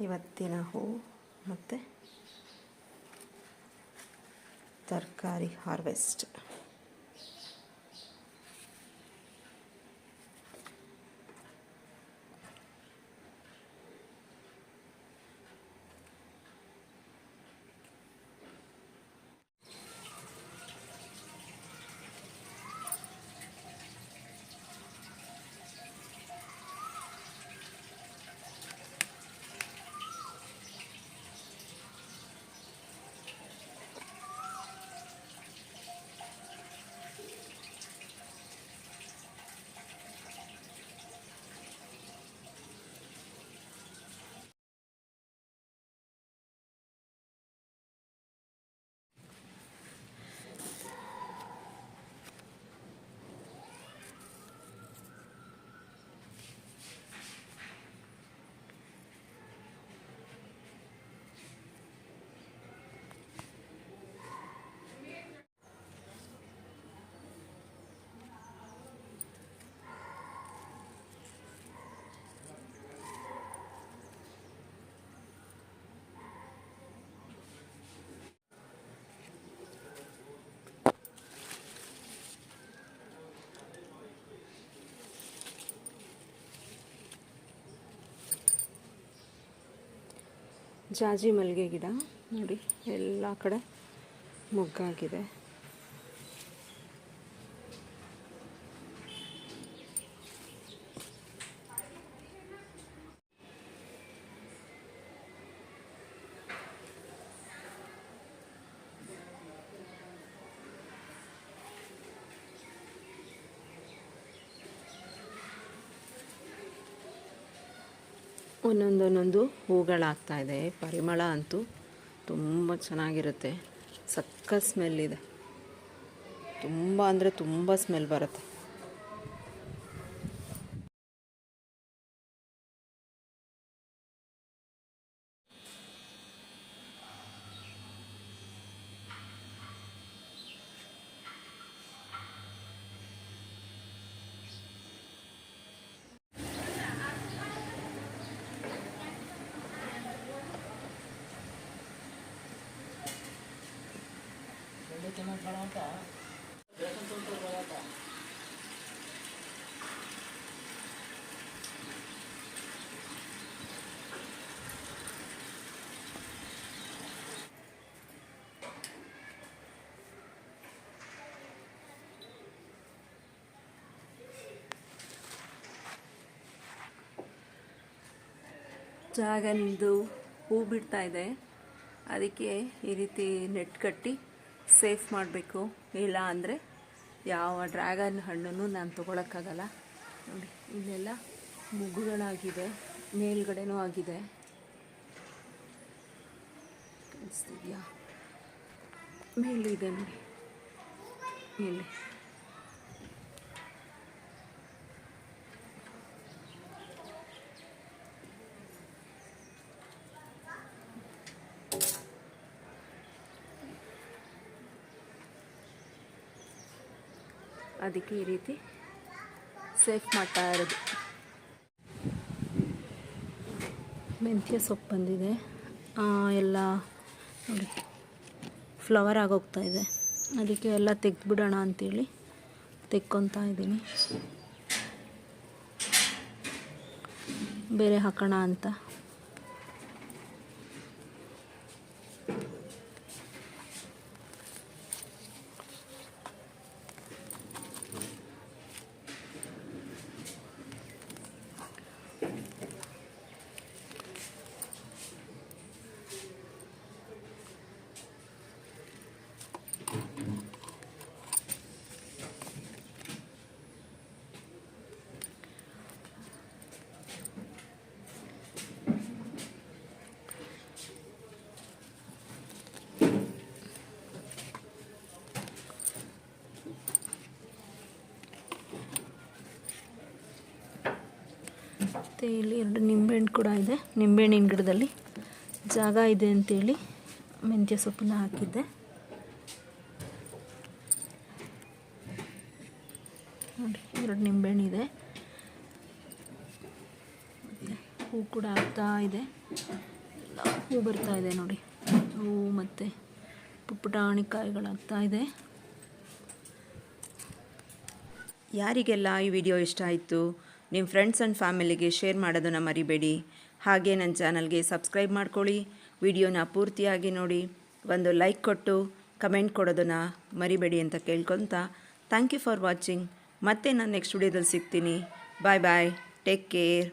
ಇವತ್ತಿನ ಹೂವು ಮತ್ತು ತರಕಾರಿ ಹಾರ್ವೆಸ್ಟ್ ಜಾಜಿ ಮಲ್ಲಿಗೆ ಗಿಡ ನೋಡಿ ಎಲ್ಲ ಕಡೆ ಮೊಗ್ಗಾಗಿದೆ. ಒಂದೊಂದೊಂದೊಂದು ಹೂಗಳಾಗ್ತಾ ಇದೆ. ಪರಿಮಳ ಅಂತೂ ತುಂಬ ಚೆನ್ನಾಗಿರುತ್ತೆ. ಸಕ್ಕ ಸ್ಮೆಲ್ ಇದೆ. ತುಂಬ ಅಂದರೆ ತುಂಬ ಸ್ಮೆಲ್ ಬರುತ್ತೆ. ಜಾಗಂದು ಹೂ ಬಿಡ್ತಾ ಇದೆ. ಅದಕ್ಕೆ ಈ ರೀತಿ ನೆಟ್ ಕಟ್ಟಿ ಸೇಫ್ ಮಾಡಬೇಕು. ಇಲ್ಲ ಅಂದರೆ ಯಾವ ಡ್ರ್ಯಾಗನ್ ಹಣ್ಣನ್ನು ನಾನು ತೊಗೊಳಕ್ಕಾಗಲ್ಲ. ನೋಡಿ, ಇಲ್ಲೆಲ್ಲ ಮುಗ್ಗುಗಳಾಗಿದೆ, ಮೇಲ್ಗಡೆನೂ ಆಗಿದೆ. ಮೇಲಿದೆ ನೋಡಿ. ಇಲ್ಲಿ. ಅದಕ್ಕೆ ಈ ರೀತಿ ಸೇಫ್ ಮಾಡ್ತಾ ಇರೋದು. ಮೆಂತ್ಯ ಸೊಪ್ಪು ಬಂದಿದೆ. ಎಲ್ಲ ನೋಡಿ ಫ್ಲವರ್ ಆಗೋಗ್ತಾ ಇದೆ. ಅದಕ್ಕೆ ಎಲ್ಲ ತೆಗೆದ್ಬಿಡೋಣ ಅಂತೇಳಿ ತೆಕ್ಕೊತಾ ಇದ್ದೀನಿ. ಬೇರೆ ಹಾಕೋಣ ಅಂತ. ಮತ್ತು ಇಲ್ಲಿ ಎರಡು ನಿಂಬೆಹಣ್ಣು ಕೂಡ ಇದೆ. ನಿಂಬೆಹಣ್ಣಿನ ಗಿಡದಲ್ಲಿ ಜಾಗ ಇದೆ ಅಂತೇಳಿ ಮೆಂತ್ಯ ಸೊಪ್ಪನ್ನ ಹಾಕಿದ್ದೆ. ನೋಡಿ ಎರಡು ನಿಂಬೆಹಣ್ಣಿದೆ ಮತ್ತು ಹೂ ಕೂಡ ಆಗ್ತಾ ಇದೆ. ಹೂ ಬರ್ತಾ ಇದೆ ನೋಡಿ. ಹೂ ಮತ್ತು ಪುಪ್ಪುಟಾಣಿ ಕಾಯಿಗಳಾಗ್ತಾ ಇದೆ. ಯಾರಿಗೆಲ್ಲ ಈ ವಿಡಿಯೋ ಇಷ್ಟ ಆಯಿತು? ನಿಮ್ಮ ಫ್ರೆಂಡ್ಸ್ ಆ್ಯಂಡ್ ಫ್ಯಾಮಿಲಿಗೆ ಶೇರ್ ಮಾಡೋದನ್ನು ಮರಿಬೇಡಿ. ಹಾಗೆ ನನ್ನ ಚಾನಲ್ಗೆ ಸಬ್ಸ್ಕ್ರೈಬ್ ಮಾಡ್ಕೊಳ್ಳಿ. ವಿಡಿಯೋನ ಪೂರ್ತಿಯಾಗಿ ನೋಡಿ. ಒಂದು ಲೈಕ್ ಕೊಟ್ಟು ಕಮೆಂಟ್ ಕೊಡೋದನ್ನು ಮರಿಬೇಡಿ ಅಂತ ಕೇಳ್ಕೊತ. ಥ್ಯಾಂಕ್ ಯು ಫಾರ್ ವಾಚಿಂಗ್ ಮತ್ತೆ ನಾನು ನೆಕ್ಸ್ಟ್ ವಿಡಿಯೋದಲ್ಲಿ ಸಿಗ್ತೀನಿ. ಬಾಯ್ ಬಾಯ್ ಟೇಕ್ ಕೇರ್